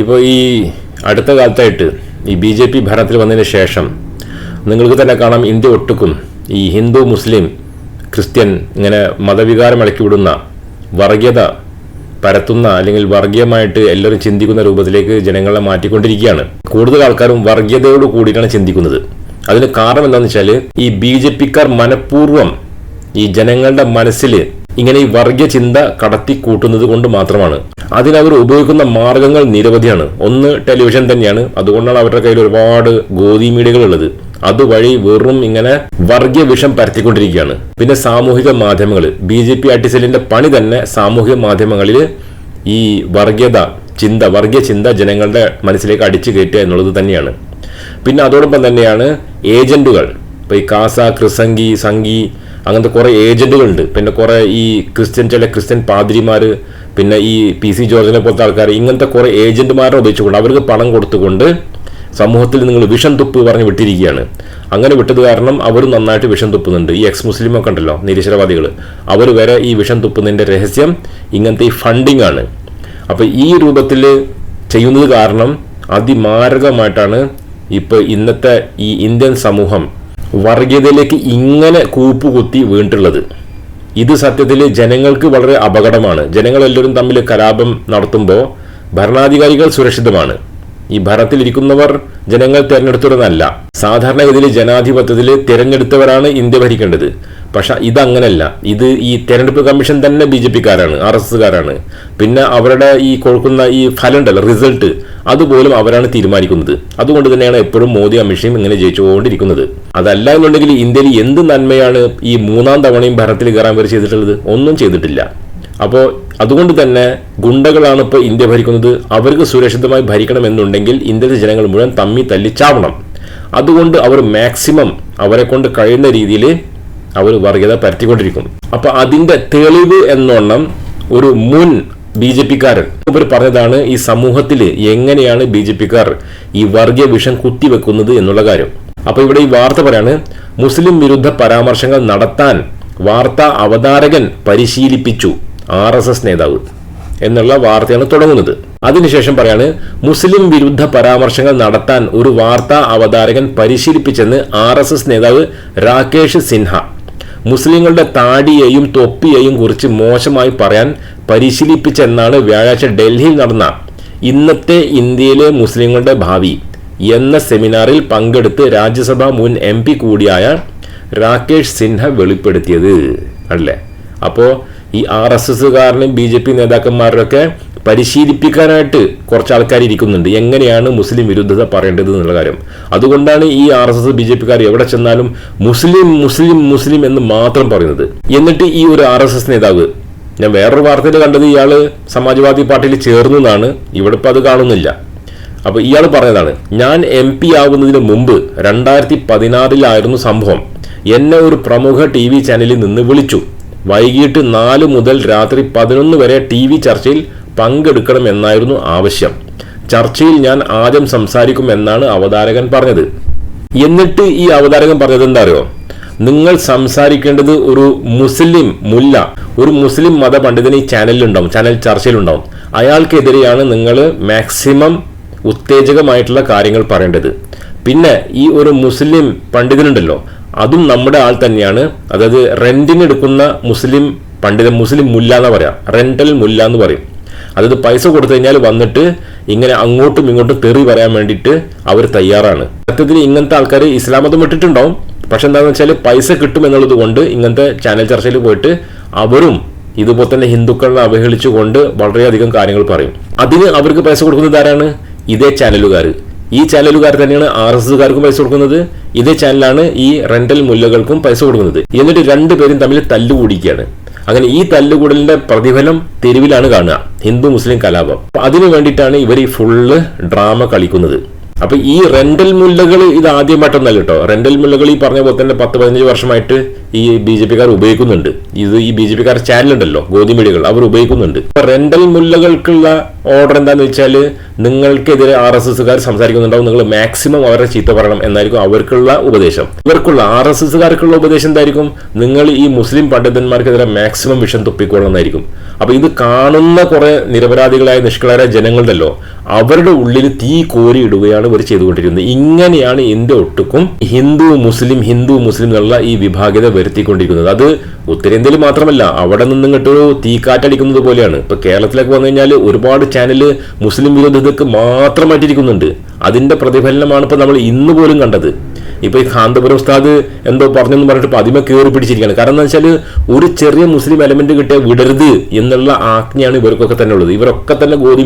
ഇപ്പോൾ ഈ അടുത്ത കാലത്തായിട്ട് ഈ ബി ജെ പി ഭരണത്തിൽ വന്നതിന് ശേഷം നിങ്ങൾക്ക് തന്നെ കാണാം ഇന്ത്യ ഒട്ടുക്കും. ഈ ഹിന്ദു മുസ്ലിം ക്രിസ്ത്യൻ ഇങ്ങനെ മതവികാരം ഇളക്കിവിടുന്ന വർഗീയത പരത്തുന്ന അല്ലെങ്കിൽ വർഗീയമായിട്ട് എല്ലാവരും ചിന്തിക്കുന്ന രൂപത്തിലേക്ക് ജനങ്ങളെ മാറ്റിക്കൊണ്ടിരിക്കുകയാണ്. കൂടുതൽ ആൾക്കാരും വർഗീയതയോട് കൂടിയിട്ടാണ് ചിന്തിക്കുന്നത്. അതിന് കാരണം എന്താണെന്ന് വെച്ചാൽ ഈ ബി ജെ പിക്കാർ മനഃപൂർവം ഈ ജനങ്ങളുടെ മനസ്സിൽ ഇങ്ങനെ ഈ വർഗീയ ചിന്ത കടത്തി കൂട്ടുന്നത് കൊണ്ട് മാത്രമാണ്. അതിനവർ ഉപയോഗിക്കുന്ന മാർഗങ്ങൾ നിരവധിയാണ്. ഒന്ന് ടെലിവിഷൻ തന്നെയാണ്. അതുകൊണ്ടാണ് അവരുടെ കയ്യിൽ ഒരുപാട് ഗോതി മീഡിയകൾ ഉള്ളത്. അതുവഴി വെറും ഇങ്ങനെ വർഗീയ വിഷം പരത്തിക്കൊണ്ടിരിക്കുകയാണ്. പിന്നെ സാമൂഹിക മാധ്യമങ്ങൾ. ബി ജെ പി ആർട്ടിസലിന്റെ പണി തന്നെ സാമൂഹിക മാധ്യമങ്ങളിൽ ഈ വർഗീയത ചിന്ത വർഗീയ ചിന്ത ജനങ്ങളുടെ മനസ്സിലേക്ക് അടിച്ചു കയറ്റുക എന്നുള്ളത് തന്നെയാണ്. പിന്നെ അതോടൊപ്പം തന്നെയാണ് ഏജന്റുകൾ. ഇപ്പോൾ ഈ കാസ ക്രിസംഗി സംഗി അങ്ങനത്തെ കുറേ ഏജന്റുകളുണ്ട്. പിന്നെ കുറേ ഈ ക്രിസ്ത്യൻ ചില ക്രിസ്ത്യൻ പാതിരിമാര് പിന്നെ ഈ പി സി ജോർജിനെ പോലത്തെ ആൾക്കാർ ഇങ്ങനത്തെ കുറേ ഏജന്റുമാരെ ഉപയോഗിച്ചുകൊണ്ട് അവർക്ക് പണം കൊടുത്തുകൊണ്ട് സമൂഹത്തിൽ നിങ്ങൾ വിഷം തുപ്പ് പറഞ്ഞ് വിട്ടിരിക്കുകയാണ്. അങ്ങനെ വിട്ടത് കാരണം അവർ നന്നായിട്ട് വിഷം തുപ്പുന്നുണ്ട്. ഈ എക്സ് മുസ്ലിമോ കണ്ടല്ലോ ഉണ്ടല്ലോ നിരീശ്വരവാദികൾ അവർ വരെ ഈ വിഷം തുപ്പുന്നതിന്റെ രഹസ്യം ഇങ്ങനത്തെ ഈ ഫണ്ടിങ് ആണ്. അപ്പോൾ ഈ രൂപത്തിൽ ചെയ്യുന്നത് കാരണം അതിമാരകമായിട്ടാണ് ഇപ്പോൾ ഇന്നത്തെ ഈ ഇന്ത്യൻ സമൂഹം വർഗീയതയിലേക്ക് ഇങ്ങനെ കൂപ്പുകുത്തി വീണിട്ടുള്ളത്. ഇത് സത്യത്തിൽ ജനങ്ങൾക്ക് വളരെ അപകടമാണ്. ജനങ്ങളെല്ലാവരും തമ്മിൽ കലാപം നടത്തുമ്പോൾ ഭരണാധികാരികൾ സുരക്ഷിതമാണ്. ഈ ഭരണത്തിലിരിക്കുന്നവർ ജനങ്ങൾ തിരഞ്ഞെടുത്തവരെന്നല്ല. സാധാരണഗതിയിൽ ജനാധിപത്യത്തിൽ തിരഞ്ഞെടുത്തവരാണ് ഇന്ത്യ ഭരിക്കേണ്ടത്. പക്ഷെ ഇതങ്ങനല്ല. ഇത് ഈ തെരഞ്ഞെടുപ്പ് കമ്മീഷൻ തന്നെ ബി ജെ പിക്കാരാണ് ആർ എസ് എസ്കാരാണ് പിന്നെ അവരുടെ ഈ കൊടുക്കുന്ന ഈ ഫലം ഉണ്ടല്ലോ റിസൾട്ട് അതുപോലും അവരാണ് തീരുമാനിക്കുന്നത്. അതുകൊണ്ട് തന്നെയാണ് എപ്പോഴും മോദി അമിത്ഷയും ഇങ്ങനെ ജയിച്ചുകൊണ്ടിരിക്കുന്നത്. അതല്ല എന്നുണ്ടെങ്കിൽ ഇന്ത്യയിൽ എന്ത് നന്മയാണ് ഈ മൂന്നാം തവണയും ഭരണത്തിൽ കയറാൻ വരെ ചെയ്തിട്ടുള്ളത്? ഒന്നും ചെയ്തിട്ടില്ല. അപ്പോൾ അതുകൊണ്ട് തന്നെ ഗുണ്ടകളാണ് ഇപ്പോൾ ഇന്ത്യ ഭരിക്കുന്നത്. അവർക്ക് സുരക്ഷിതമായി ഭരിക്കണമെന്നുണ്ടെങ്കിൽ ഇന്ത്യയിലെ ജനങ്ങൾ മുഴുവൻ തമ്മി തല്ലി ചാവണം. അതുകൊണ്ട് അവർ മാക്സിമം അവരെ കൊണ്ട് കഴിയുന്ന രീതിയിൽ അവർ വർഗീയത പരത്തിക്കൊണ്ടിരിക്കും അപ്പൊ അതിന്റെ തെളിവ് എന്നോണം ഒരു മുൻ ബി ജെ പിക്കാരൻ ഇവർ പറഞ്ഞതാണ് ഈ സമൂഹത്തിൽ എങ്ങനെയാണ് ബി ജെ പിക്കാർ ഈ വർഗീയ വിഷം കുത്തിവെക്കുന്നത് എന്നുള്ള കാര്യം. അപ്പൊ ഇവിടെ ഈ വാർത്ത പറയാണ് മുസ്ലിം വിരുദ്ധ പരാമർശങ്ങൾ നടത്താൻ വാർത്താ അവതാരകൻ പരിശീലിപ്പിച്ചു ആർ എസ് എസ് നേതാവ് എന്നുള്ള വാർത്തയാണ് തുടങ്ങുന്നത്. അതിനുശേഷം പറയാണ് മുസ്ലിം വിരുദ്ധ പരാമർശങ്ങൾ നടത്താൻ ഒരു വാർത്താ അവതാരകൻ പരിശീലിപ്പിച്ചെന്ന് ആർ നേതാവ് രാകേഷ് സിൻഹ മുസ്ലിങ്ങളുടെ താടിയെയും തൊപ്പിയെയും കുറിച്ച് മോശമായി പറയാൻ പരിശീലിപ്പിച്ചെന്നാണ് വ്യാഴാഴ്ച ഡൽഹിയിൽ നടന്ന ഇന്നത്തെ ഇന്ത്യയിലെ മുസ്ലിങ്ങളുടെ ഭാവി എന്ന സെമിനാറിൽ പങ്കെടുത്ത് രാജ്യസഭാ മുൻ എം പി കൂടിയായ രാകേഷ് സിൻഹ വെളിപ്പെടുത്തിയത്. അല്ലേ? അപ്പോൾ ഈ ആർ എസ് എസ്സുകാരനും ബി ജെ പി നേതാക്കന്മാരൊക്കെ പരിശീലിപ്പിക്കാനായിട്ട് കുറച്ച് ആൾക്കാർ ഇരിക്കുന്നുണ്ട് എങ്ങനെയാണ് മുസ്ലിം വിരുദ്ധത പറയേണ്ടത് എന്നുള്ള കാര്യം. അതുകൊണ്ടാണ് ഈ R S S B J പിക്കാർ എവിടെ ചെന്നാലും മുസ്ലിം മുസ്ലിം മുസ്ലിം എന്ന് മാത്രം പറയുന്നത്. എന്നിട്ട് ഈ ഒരു ആർ എസ് എസ് നേതാവ് ഞാൻ വേറൊരു വാർത്തയിൽ കണ്ടത് ഇയാൾ സമാജ്വാദി പാർട്ടിയിൽ ചേർന്നതാണ് ഇവിടെ ഇപ്പം അത് കാണുന്നില്ല. അപ്പോൾ ഇയാൾ പറഞ്ഞതാണ് ഞാൻ എം പി ആകുന്നതിന് മുമ്പ് രണ്ടായിരത്തി പതിനാറിലായിരുന്നു സംഭവം. എന്നെ ഒരു പ്രമുഖ ടി വി ചാനലിൽ നിന്ന് വിളിച്ചു. വൈകിട്ട് നാല് മുതൽ രാത്രി പതിനൊന്ന് വരെ ടി വി ചർച്ചയിൽ പങ്കെടുക്കണമെന്നായിരുന്നു ആവശ്യം. ചർച്ചയിൽ ഞാൻ ആദ്യം സംസാരിക്കും എന്നാണ് അവതാരകൻ പറഞ്ഞത്. എന്നിട്ട് ഈ അവതാരകൻ പറഞ്ഞത് എന്താ അറിയോ നിങ്ങൾ സംസാരിക്കേണ്ടത് ഒരു മുസ്ലിം മുല്ല ഒരു മുസ്ലിം മതപണ്ഡിതന് ഈ ചാനലിലുണ്ടാവും ചാനൽ ചർച്ചയിലുണ്ടാവും. അയാൾക്കെതിരെയാണ് നിങ്ങൾ മാക്സിമം ഉത്തേജകമായിട്ടുള്ള കാര്യങ്ങൾ പറയേണ്ടത്. പിന്നെ ഈ ഒരു മുസ്ലിം പണ്ഡിതനുണ്ടല്ലോ അതും നമ്മുടെ ആൾ തന്നെയാണ്. അതായത് റെന്റിന് എടുക്കുന്ന മുസ്ലിം പണ്ഡിതൻ മുസ്ലിം മുല്ല എന്ന് പറയാം. റെന്റൽ മുല്ല എന്ന് പറയും. അതായത് പൈസ കൊടുത്തു കഴിഞ്ഞാൽ വന്നിട്ട് ഇങ്ങനെ അങ്ങോട്ടും ഇങ്ങോട്ടും തെറി പറയാൻ വേണ്ടിയിട്ട് അവർ തയ്യാറാണ്. സത്യത്തിൽ ഇങ്ങനത്തെ ആൾക്കാർ ഇസ്ലാം മതം വിട്ടിട്ടുണ്ടാവും പക്ഷെ എന്താണെന്ന് വെച്ചാൽ പൈസ കിട്ടും എന്നുള്ളത് കൊണ്ട് ഇങ്ങനത്തെ ചാനൽ ചർച്ചയിൽ പോയിട്ട് അവരും ഇതുപോലെ തന്നെ ഹിന്ദുക്കളെ അവഹേളിച്ചുകൊണ്ട് വളരെയധികം കാര്യങ്ങൾ പറയും. അതിന് അവർക്ക് പൈസ കൊടുക്കുന്നത് ആരാണ്? ഇതേ ചാനലുകാർ ഈ ചാനലുകാർ തന്നെയാണ് ആർ എസ് എസ്കാർക്കും പൈസ കൊടുക്കുന്നത്. ഇതേ ചാനലാണ് ഈ റെന്റൽ മുല്ലകൾക്കും പൈസ കൊടുക്കുന്നത്. എന്നിട്ട് രണ്ടുപേരും തമ്മിൽ തല്ലുകൂടിക്കുകയാണ് അങ്ങനെ ഈ തല്ലുകൂടലിന്റെ പ്രതിഫലം തെരുവിലാണ് കാണുക. ഹിന്ദു മുസ്ലിം കലാപം. അതിനു വേണ്ടിയിട്ടാണ് ഇവർ ഈ ഫുള്ള് ഡ്രാമ കളിക്കുന്നത്. അപ്പൊ ഈ റെന്റൽ മുല്ലകൾ ഇത് ആദ്യമായിട്ടൊന്നല്ല കേട്ടോ. റെന്റൽ മുല്ലകൾ ഈ പറഞ്ഞ പോലെ തന്നെ പത്ത് പതിനഞ്ച് വർഷമായിട്ട് ഈ ബി ജെ പിക്കാർ ഉപയോഗിക്കുന്നുണ്ട്. ഇത് ഈ ബി ജെ പിക്കാർ ചാനലുണ്ടല്ലോ മീഡിയകൾ അവർ ഉപയോഗിക്കുന്നുണ്ട്. ഇപ്പൊ റെന്റൽ മുല്ലകൾക്കുള്ള ഓർഡർ എന്താന്ന് വെച്ചാൽ നിങ്ങൾക്കെതിരെ ആർ എസ് എസ്സുകാർ സംസാരിക്കുന്നുണ്ടാവും നിങ്ങൾ മാക്സിമം അവരുടെ ചീത്ത പറയണം എന്നായിരിക്കും അവർക്കുള്ള ഉപദേശം. ഇവർക്കുള്ള ആർ എസ് എസ്സുകാർക്കുള്ള ഉപദേശം എന്തായിരിക്കും? നിങ്ങൾ ഈ മുസ്ലിം പണ്ഡിതന്മാർക്കെതിരെ മാക്സിമം വിഷം തുപ്പിക്കോളണം എന്നായിരിക്കും. അപ്പൊ ഇത് കാണുന്ന കുറെ നിരപരാധികളായ നിഷ്കളരായ ജനങ്ങളുണ്ടല്ലോ അവരുടെ ഉള്ളിൽ തീ കോരി ഇടുകയാണ് ഇവർ ചെയ്തുകൊണ്ടിരിക്കുന്നത്. ഇങ്ങനെയാണ് ഇന്ത്യ ഒട്ടുക്കും ഹിന്ദു മുസ്ലിം ഹിന്ദു മുസ്ലിം എന്നുള്ള ഈ വിഭാഗ്യത വരുത്തിക്കൊണ്ടിരിക്കുന്നത്. അത് ഉത്തരേന്ത്യയിൽ മാത്രമല്ല അവിടെ നിന്ന് ഇങ്ങോട്ടൊരു തീക്കാറ്റടിക്കുന്നത് പോലെയാണ്. ഇപ്പൊ കേരളത്തിലേക്ക് വന്നു കഴിഞ്ഞാൽ ഒരുപാട് ചാനൽ മുസ്ലിം വിരോധതക്ക് മാത്രമായിട്ടിരിക്കുന്നുണ്ട്. അതിന്റെ പ്രതിഫലനമാണ് ഇപ്പൊ നമ്മൾ ഇന്ന് പോലും കണ്ടത്. ഇപ്പൊ ഈ കാന്തപുരം ഉസ്താദ് എന്തോ പറഞ്ഞെന്ന് പറഞ്ഞിട്ട് ഇപ്പൊ അതിമ കയറി പിടിച്ചിരിക്കുകയാണ്. കാരണം എന്താ വെച്ചാൽ ഒരു ചെറിയ മുസ്ലിം എലമെന്റ് കിട്ടിയാൽ വിടരുത് എന്നുള്ള ആജ്ഞയാണ് ഇവർക്കൊക്കെ തന്നെ ഉള്ളത്. ഇവരൊക്കെ തന്നെ ഗോധി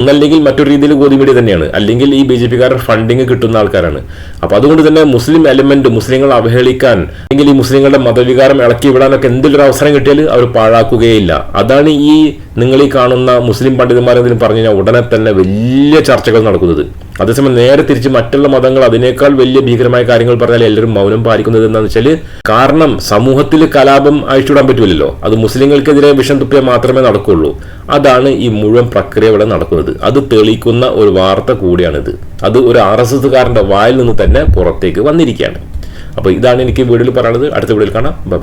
ഒന്നല്ലെങ്കിൽ മറ്റൊരു രീതിയിൽ ഗോതി മീഡിയ തന്നെയാണ്. അല്ലെങ്കിൽ ഈ ബി ജെ പിക്കാരുടെ ഫണ്ടിങ് കിട്ടുന്ന ആൾക്കാരാണ്. അപ്പൊ അതുകൊണ്ട് തന്നെ മുസ്ലിം എലമെന്റ് മുസ്ലിങ്ങളെ അവഹേളിക്കാൻ അല്ലെങ്കിൽ ഈ മുസ്ലിങ്ങളുടെ മതവികാരം ഇളക്കി വിടാനൊക്കെ എന്തെങ്കിലും അവസരം കിട്ടിയാൽ അവർ പാഴാക്കുകയില്ല. അതാണ് ഈ നിങ്ങൾ ഈ കാണുന്ന മുസ്ലിം പണ്ഡിതന്മാരെന്തെങ്കിലും പറഞ്ഞു കഴിഞ്ഞാൽ ഉടനെ തന്നെ വലിയ ചർച്ചകൾ നടക്കുന്നത്. അതേസമയം നേരെ തിരിച്ച് മറ്റുള്ള മതങ്ങൾ അതിനേക്കാൾ വലിയ ഭീകരമായ കാര്യങ്ങൾ പറഞ്ഞാൽ എല്ലാവരും മൗനം പാലിക്കുന്നത് എന്താണെന്ന് വെച്ചാൽ കാരണം സമൂഹത്തിൽ കലാപം അഴിച്ചുവിടാൻ പറ്റില്ലല്ലോ അത് മുസ്ലിങ്ങൾക്കെതിരെ വിഷം തുപ്പിയാൽ മാത്രമേ നടക്കുള്ളൂ. അതാണ് ഈ മുഴുവൻ പ്രക്രിയ ഇവിടെ നടക്കുന്നത്. അത് തെളിയിക്കുന്ന ഒരു വാർത്ത കൂടിയാണിത്. അത് ഒരു ആർ എസ് എസ്സുകാരന്റെ വായിൽ നിന്ന് തന്നെ പുറത്തേക്ക് വന്നിരിക്കുകയാണ്. അപ്പോൾ ഇതാണ് എനിക്ക് വീഡിയോയിൽ പറയുന്നത് അടുത്ത വീഡിയോയിൽ കാണാം. ബൈ.